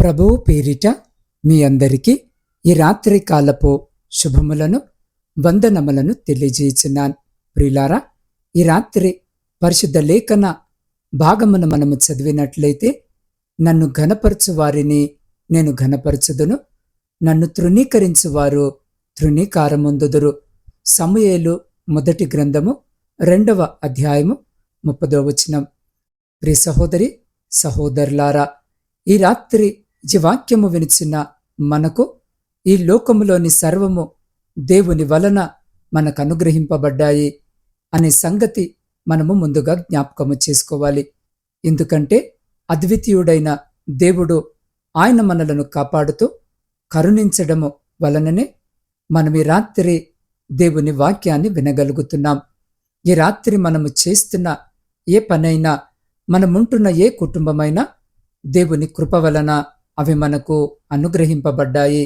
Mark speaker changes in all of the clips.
Speaker 1: ప్రభువు పేరిట మీ అందరికీ ఈ రాత్రి కాలపు శుభములను వందనములను తెలియజేయుచున్నాను. ప్రిలారా ఈ రాత్రి పరిశుద్ధ లేఖన భాగమును మనము చదివినట్లయితే నన్ను ఘనపరచు వారిని నేను ఘనపరచుదును. నన్ను తృణీకరించు వారు తృణీకారముందుదురు. సమూయేలు మొదటి గ్రంథము రెండవ అధ్యాయము ముప్పదో వచనం. ప్రి సహోదరి సహోదరులారా ఈ రాత్రి జీవాక్యము వాక్యము వినిచిన మనకు ఈ లోకములోని సర్వము దేవుని వలన మనకు అనుగ్రహింపబడ్డాయి అనే సంగతి మనము ముందుగా జ్ఞాపకము చేసుకోవాలి. ఎందుకంటే అద్వితీయుడైన దేవుడు ఆయన మనలను కాపాడుతూ కరుణించడము వలననే మనం ఈ రాత్రి దేవుని వాక్యాన్ని వినగలుగుతున్నాం. ఈ రాత్రి మనము చేస్తున్న ఏ పనైనా మనముంటున్న ఏ కుటుంబమైనా దేవుని కృప వలన అవి మనకు అనుగ్రహింపబడ్డాయి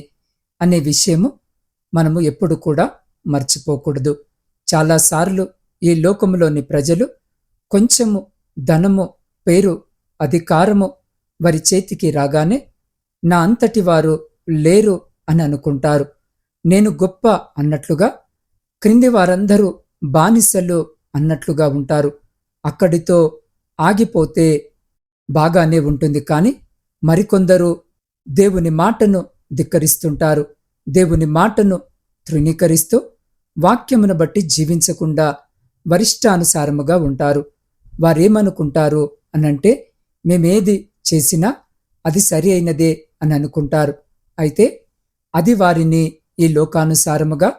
Speaker 1: అనే విషయము మనము ఎప్పుడు కూడా మర్చిపోకూడదు. చాలాసార్లు ఈ లోకములోని ప్రజలు కొంచెము ధనము పేరు అధికారము వారి చేతికి రాగానే నా అంతటి వారు లేరు అని అనుకుంటారు. నేను గొప్ప అన్నట్లుగా క్రింది వారందరూ బానిసలు అన్నట్లుగా ఉంటారు. అక్కడితో ఆగిపోతే బాగానే ఉంటుంది కానీ మరికొందరు దేవుని మాటను ధిక్కరిస్తుంటారు. దేవుని మాటను తృణీకరిస్తూ వాక్యమును బట్టి జీవించకుండా వరిష్టానుసారముగా ఉంటారు. వారేమనుకుంటారు అనంటే మేమేది చేసినా అది సరి అయినదే అని అనుకుంటారు. అయితే అది వారిని ఈ లోకానుసారముగా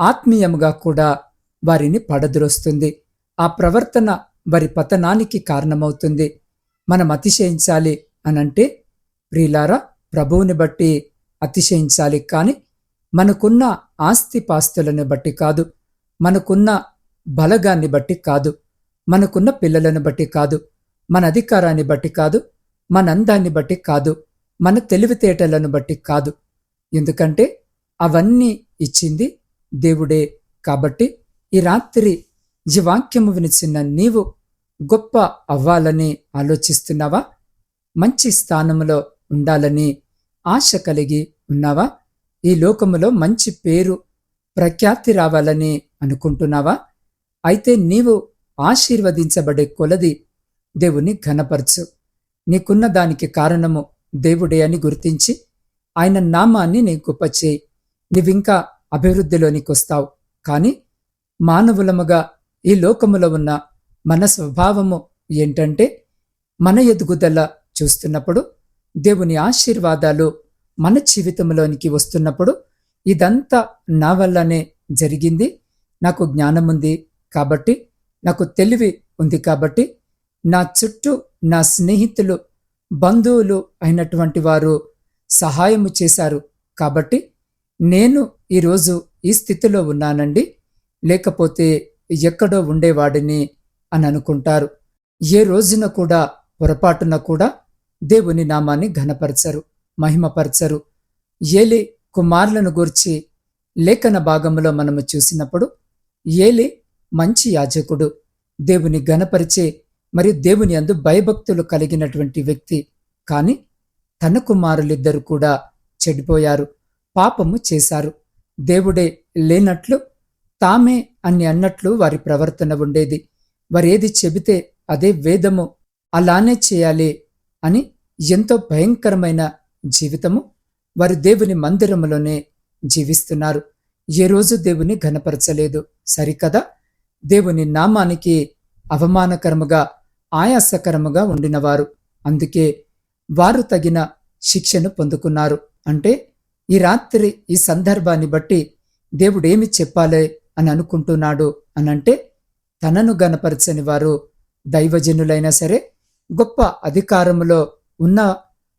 Speaker 1: ఆత్మీయముగా కూడా వారిని పడద్రోస్తుంది. ఆ ప్రవర్తన వారి పతనానికి కారణమవుతుంది. మనం అతిశయించాలి. అనంటే ప్రియులారా ప్రభువుని బట్టి అతిశయించాలి కానీ మనకున్న ఆస్తి పాస్తులను బట్టి కాదు. మనకున్న బలగాన్ని బట్టి కాదు. మనకున్న పిల్లలను బట్టి కాదు. మన అధికారాన్ని బట్టి కాదు. మన అందాన్ని బట్టి కాదు. మన తెలివితేటలను బట్టి కాదు. ఎందుకంటే అవన్నీ ఇచ్చింది దేవుడే కాబట్టి ఈ రాత్రి ఈ వాక్యము వినిచిన నీవు గొప్ప అవ్వాలని ఆలోచిస్తున్నావా? మంచి స్థానములో ఉండాలని ఆశ కలిగి ఉన్నావా? ఈ లోకములో మంచి పేరు ప్రఖ్యాతి రావాలని అనుకుంటున్నావా? అయితే నీవు ఆశీర్వదించబడే కొలది దేవుని ఘనపరచు. నీకున్న దానికి కారణము దేవుడే అని గుర్తించి ఆయన నామాన్ని నీ గొప్ప చేయి నీవింకా అభివృద్ధిలోనికి వస్తావు కానీ మానవులముగా ఈ లోకములో ఉన్న మన స్వభావము ఏంటంటే మన ఎదుగుదల చూస్తున్నప్పుడు దేవుని ఆశీర్వాదాలు మన జీవితంలోనికి వస్తున్నప్పుడు ఇదంతా నా వల్లనే జరిగింది. నాకు జ్ఞానం ఉంది కాబట్టి నాకు తెలివి ఉంది కాబట్టి నా చుట్టూ నా స్నేహితులు బంధువులు అయినటువంటి వారు సహాయము చేశారు కాబట్టి నేను ఈరోజు ఈ స్థితిలో ఉన్నానండి. లేకపోతే ఎక్కడో ఉండేవాడిని అని అనుకుంటారు. ఏ రోజున కూడా పొరపాటున కూడా దేవుని నామాన్ని ఘనపరచరు మహిమపరచరు. ఏలి కుమారులను గూర్చి లేఖన భాగంలో మనము చూసినప్పుడు ఏలి మంచి యాజకుడు దేవుని ఘనపరిచే మరియు దేవుని అందు భయభక్తులు కలిగినటువంటి వ్యక్తి. కాని తన కుమారులిద్దరు కూడా చెడిపోయారు పాపము చేశారు. దేవుడే లేనట్లు తామే అని అన్నట్లు వారి ప్రవర్తన ఉండేది. వారేది చెబితే అదే వేదము అలానే చేయాలి అని ఎంతో భయంకరమైన జీవితము వారు దేవుని మందిరములోనే జీవిస్తున్నారు. ఏ రోజు దేవుని ఘనపరచలేదు. సరికదా? దేవుని నామానికి అవమానకరముగా ఆయాసకరముగా ఉండినవారు. అందుకే వారు తగిన శిక్షను పొందుకున్నారు. అంటే ఈ రాత్రి ఈ సందర్భాన్ని బట్టి దేవుడేమి చెప్పాలే అని అనుకుంటున్నాడు అనంటే తనను గనపరచని వారు దైవజనులైనా సరే గొప్ప అధికారములో ఉన్నా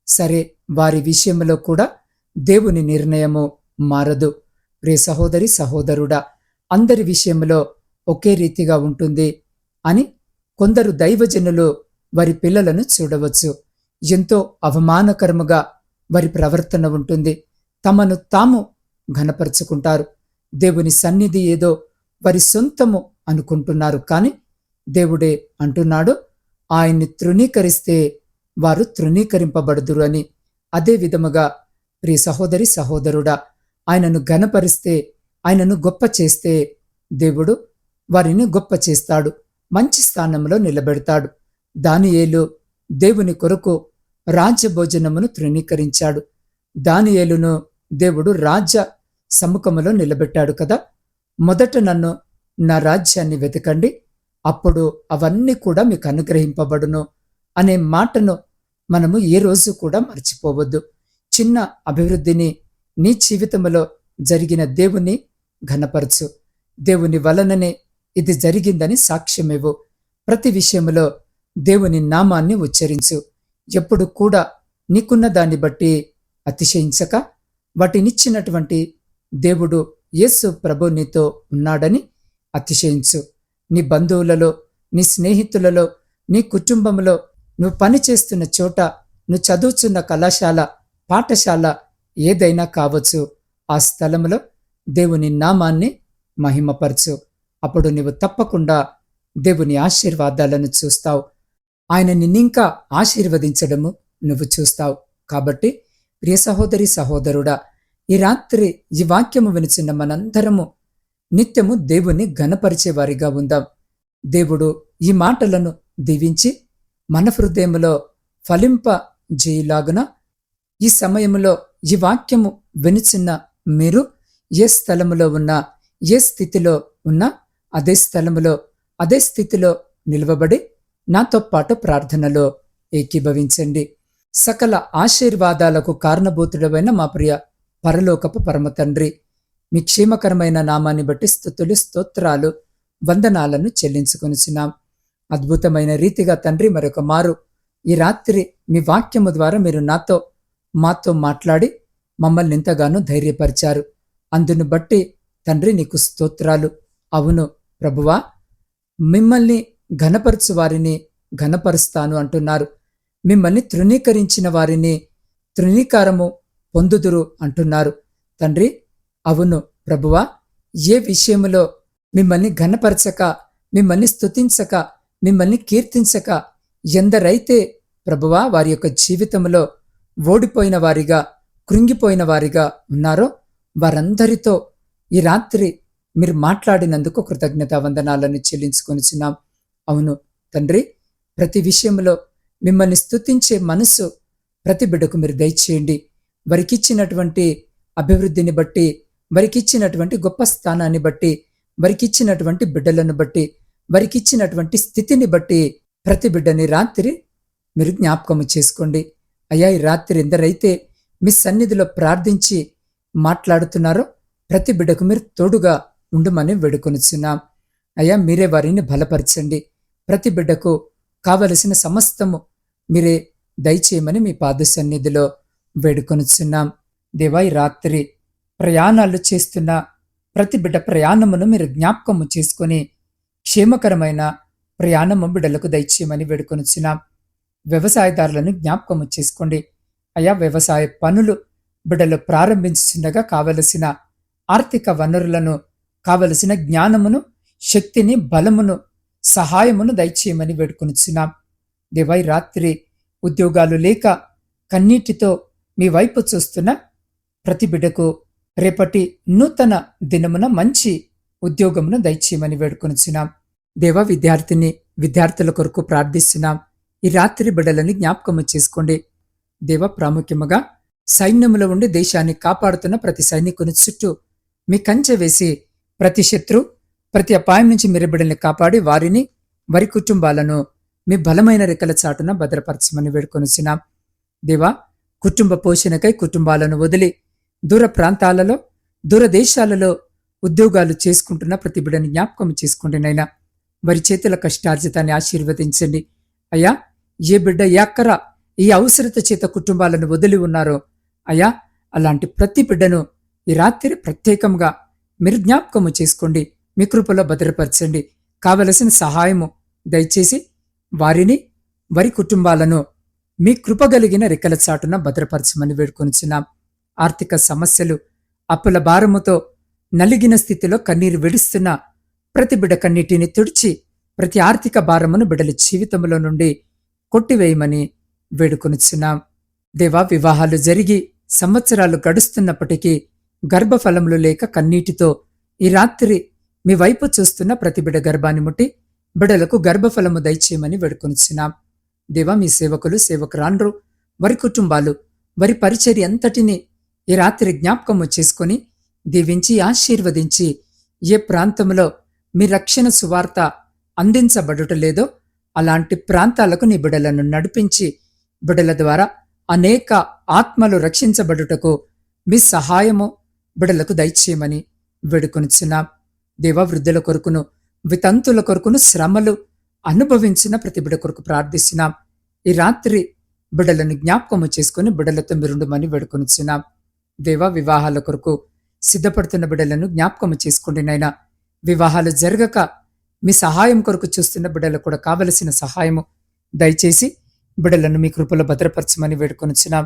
Speaker 1: సరే వారి విషయంలో కూడా దేవుని నిర్ణయము మారదు. రే సహోదరి సహోదరుడా అందరి విషయంలో ఒకే రీతిగా ఉంటుంది అని కొందరు దైవజనులు వారి పిల్లలను చూడవచ్చు. ఎంతో అవమానకరముగా వారి ప్రవర్తన ఉంటుంది. తమను తాము ఘనపరుచుకుంటారు. దేవుని సన్నిధి ఏదో వారి సొంతము అనుకుంటున్నారు. కానీ దేవుడే అంటున్నాడు ఆయన్ని తృణీకరిస్తే వారు తృణీకరింపబడుదురు అని. అదే విధముగా ప్రియ సహోదరి సహోదరుడా ఆయనను ఘనపరిస్తే ఆయనను గొప్ప చేస్తే దేవుడు వారిని గొప్ప చేస్తాడు మంచి స్థానంలో నిలబెడతాడు. దానియేలు దేవుని కొరకు రాజ్య భోజనమును తృణీకరించాడు. దానియేలును దేవుడు రాజ్య సముఖములో నిలబెట్టాడు కదా. మొదట నన్ను నా రాజ్యాన్ని వెతకండి అప్పుడు అవన్నీ కూడా మీకు అనుగ్రహింపబడును అనే మాటను మనము ఏ రోజు కూడా మర్చిపోవద్దు. చిన్న అభివృద్ధిని నీ జీవితంలో జరిగిన దేవుని ఘనపరచు. దేవుని వలననే ఇది జరిగిందని సాక్ష్యమివ్వు. ప్రతి విషయంలో దేవుని నామాన్ని ఉచ్చరించు. ఎప్పుడు కూడా నీకున్న దాన్ని బట్టి అతిశయించక వాటినిచ్చినటువంటి దేవుడు యేసు ప్రభు నీతో ఉన్నాడని అతిశయించు. నీ బంధువులలో నీ స్నేహితులలో నీ కుటుంబంలో నువ్వు పనిచేస్తున్న చోట నువ్వు చదువుతున్న కళాశాల పాఠశాల ఏదైనా కావచ్చు ఆ స్థలంలో దేవుని నామాన్ని మహిమపరచు. అప్పుడు నీవు తప్పకుండా దేవుని ఆశీర్వాదాలను చూస్తావు. ఆయన నిన్నింకా ఆశీర్వదించడము నువ్వు చూస్తావు. కాబట్టి ప్రియ సహోదరి సహోదరుడా ఈ రాత్రి ఈ వాక్యము వినిచిన మనందరము నిత్యము దేవుని ఘనపరిచేవారిగా ఉందాం. దేవుడు ఈ మాటలను దీవించి మన హృదయములో ఫలింప చేయులాగున ఈ సమయంలో ఈ వాక్యము వినిచిన్న మీరు ఏ స్థలములో ఉన్నా ఏ స్థితిలో ఉన్నా అదే స్థలములో అదే స్థితిలో నిలవబడి నాతో పాటు ప్రార్థనలో ఏకీభవించండి. సకల ఆశీర్వాదాలకు కారణభూతుడమైన మా ప్రియ పరలోకపు పరమతండ్రి మీ క్షేమకరమైన నామాన్ని బట్టి స్థుతులు స్తోత్రాలు వందనాలను చెల్లించుకొనిచున్నాం. అద్భుతమైన రీతిగా తండ్రి మరొక మారు. ఈ రాత్రి మీ వాక్యము ద్వారా మీరు నాతో మాతో మాట్లాడి మమ్మల్ని ఎంతగానో ధైర్యపరిచారు. అందును బట్టి తండ్రి నీకు స్తోత్రాలు. అవును ప్రభువా మిమ్మల్ని ఘనపరచు వారిని ఘనపరుస్తాను అంటున్నారు. మిమ్మల్ని తృణీకరించిన వారిని తృణీకారము పొందుదురు అంటున్నారు. తండ్రి అవును ప్రభువా ఏ విషయములో మిమ్మల్ని ఘనపరచక మిమ్మల్ని స్తుతించక మిమ్మల్ని కీర్తించక ఎందరైతే ప్రభువా వారి యొక్క జీవితంలో ఓడిపోయిన వారిగా కృంగిపోయిన వారిగా ఉన్నారో వారందరితో ఈ రాత్రి మీరు మాట్లాడినందుకు కృతజ్ఞత వందనాలను చెల్లించుకొనిచున్నాం. అవును తండ్రి ప్రతి విషయంలో మిమ్మల్ని స్తుతించే మనసు ప్రతి బిడ్డకు మీరు దయచేయండి. వారికిచ్చినటువంటి అభివృద్ధిని బట్టి వారికిచ్చినటువంటి గొప్ప స్థానాన్ని బట్టి వారికిచ్చినటువంటి బిడ్డలను బట్టి వారికిచ్చినటువంటి స్థితిని బట్టి ప్రతి బిడ్డని రాత్రి మీరు జ్ఞాపకము చేసుకోండి. అయ్యా ఈ రాత్రి ఎందరైతే మీ సన్నిధిలో ప్రార్థించి మాట్లాడుతున్నారో ప్రతి బిడ్డకు మీరు తోడుగా ఉండమని వేడుకొనిచున్నాం. అయ్యా మీరే వారిని బలపరచండి. ప్రతి బిడ్డకు కావలసిన సమస్తము మీరే దయచేయమని మీ పాద సన్నిధిలో వేడుకొనిచున్నాం. దేవా ఈ రాత్రి ప్రయాణాలు చేస్తున్న ప్రతి బిడ్డ ప్రయాణమును మీరు జ్ఞాపకము చేసుకొని క్షేమకరమైన ప్రయాణము బిడ్డలకు దయచేయమని వేడుకొనిచున్నాం. వ్యవసాయదారులను జ్ఞాపకము చేసుకోండి. అయా వ్యవసాయ పనులు బిడ్డలు ప్రారంభించుచుండగా కావలసిన ఆర్థిక వనరులను కావలసిన జ్ఞానమును శక్తిని బలమును సహాయమును దయచేయమని వేడుకొనిచున్నాం. దేవై రాత్రి ఉద్యోగాలు లేక కన్నీటితో మీ వైపు చూస్తున్న ప్రతి బిడ్డకు రేపటి నూతన దినమున మంచి ఉద్యోగమును దయచేయమని వేడుకొనిచున్నాం. దేవ విద్యార్థిని విద్యార్థుల కొరకు ప్రార్థిస్తున్నాం. ఈ రాత్రి బిడలని జ్ఞాపకము చేసుకోండి. దేవ ప్రాముఖ్యముగా సైన్యములో ఉండి దేశాన్ని కాపాడుతున్న ప్రతి సైనికుని చుట్టూ మీ కంచె వేసి ప్రతి శత్రు ప్రతి అపాయం నుంచి మీరు బిడ్డల్ని కాపాడి వారిని వారి కుటుంబాలను మీ బలమైన రెక్కల చాటున భద్రపరచమని వేడుకొనిచ్చినాం దేవా కుటుంబ పోషణకై కుటుంబాలను వదిలి దూర ప్రాంతాలలో దూర దేశాలలో ఉద్యోగాలు చేసుకుంటున్న ప్రతి బిడ్డని జ్ఞాపకం చేసుకోండి నైనా వారి చేతుల కష్టార్జితాన్ని ఆశీర్వదించండి. అయ్యా ఏ బిడ్డ యాక్కర ఈ అవసరత చేత కుటుంబాలను వదిలి ఉన్నారో అయ్యా అలాంటి ప్రతి బిడ్డను ఈ రాత్రి ప్రత్యేకంగా మీరు జ్ఞాపకము చేసుకోండి. మీ కృపలో భద్రపరచండి. కావలసిన సహాయము దయచేసి వారిని వారి కుటుంబాలను మీ కృపగలిగిన రెక్కల చాటున భద్రపరచమని వేడుకొనిచున్నాం. ఆర్థిక సమస్యలు అప్పుల భారముతో నలిగిన స్థితిలో కన్నీరు విడుస్తున్న ప్రతి బిడ కన్నీటిని తుడిచి ప్రతి ఆర్థిక భారమును బిడల జీవితంలో నుండి కొట్టివేయమని వేడుకొనిచున్నాం. దేవా వివాహాలు జరిగి సంవత్సరాలు గడుస్తున్నప్పటికీ గర్భఫలములు లేక కన్నీటితో ఈ రాత్రి మీ వైపు చూస్తున్న ప్రతి బిడ గర్భాన్ని ముట్టి బిడలకు గర్భఫలము దయచేయమని వేడుకొనిచున్నాం. దేవా మీ సేవకులు సేవకురాండ్రు వారి కుటుంబాలు వారి పరిచర్య అంతటిని ఈ రాత్రి జ్ఞాపకము చేసుకుని దీవించి ఆశీర్వదించి ఏ ప్రాంతంలో మీ రక్షణ సువార్త అందించబడుట లేదో అలాంటి ప్రాంతాలకు నీ బిడలను నడిపించి బిడల ద్వారా అనేక ఆత్మలు రక్షించబడుటకు మీ సహాయము బిడలకు దయచేయమని వేడుకొనిచున్నాం. దేవ వృద్ధుల కొరకును వితంతుల కొరకును శ్రమలు అనుభవించిన ప్రతి బిడ కొరకు ప్రార్థిస్తున్నాం. ఈ రాత్రి బిడలను జ్ఞాపకము చేసుకుని బిడలతో మిరుండుమని వేడుకొనిచున్నాం. దేవ వివాహాల కొరకు సిద్ధపడుతున్న బిడలను జ్ఞాపకము చేసుకోండి నైనా వివాహాలు జరగక మీ సహాయం కొరకు చూస్తున్న బిడ్డలకు కూడా కావలసిన సహాయము దయచేసి బిడ్డలను మీ కృపలో భద్రపరచమని వేడుకొనిచున్నాం.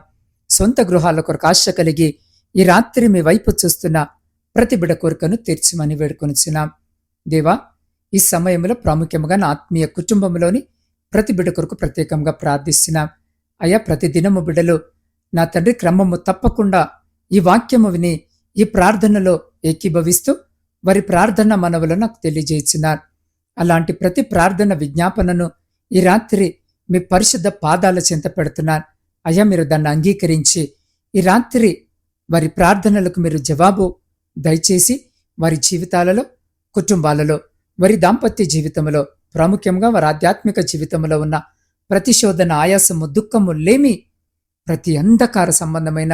Speaker 1: సొంత గృహాల కొరకు ఆశ కలిగి ఈ రాత్రి మీ వైపు చూస్తున్న ప్రతి బిడ కోరికను తీర్చమని వేడుకొనిచున్నాం. దేవా ఈ సమయంలో ప్రాముఖ్యంగా నా ఆత్మీయ కుటుంబంలోని ప్రతి బిడ కొరకు ప్రత్యేకంగా ప్రార్థిస్తున్నాం. అయ్యా ప్రతి దినము బిడ్డలు నా తండ్రి క్రమము తప్పకుండా ఈ వాక్యము విని ఈ ప్రార్థనలో ఏకీభవిస్తూ వారి ప్రార్థన మనవులు నాకు తెలియజేస్తున్నారు అలాంటి ప్రతి ప్రార్థన విజ్ఞాపనను ఈ రాత్రి మీ పరిశుద్ధ పాదాల చెంత పెడుతున్నారు. అయ్యా మీరు దాన్ని అంగీకరించి ఈ రాత్రి వారి ప్రార్థనలకు మీరు జవాబు దయచేసి వారి జీవితాలలో కుటుంబాలలో వారి దాంపత్య జీవితంలో ప్రాముఖ్యంగా వారి ఆధ్యాత్మిక జీవితంలో ఉన్న ప్రతిశోధన ఆయాసము దుఃఖము లేమి ప్రతి అంధకార సంబంధమైన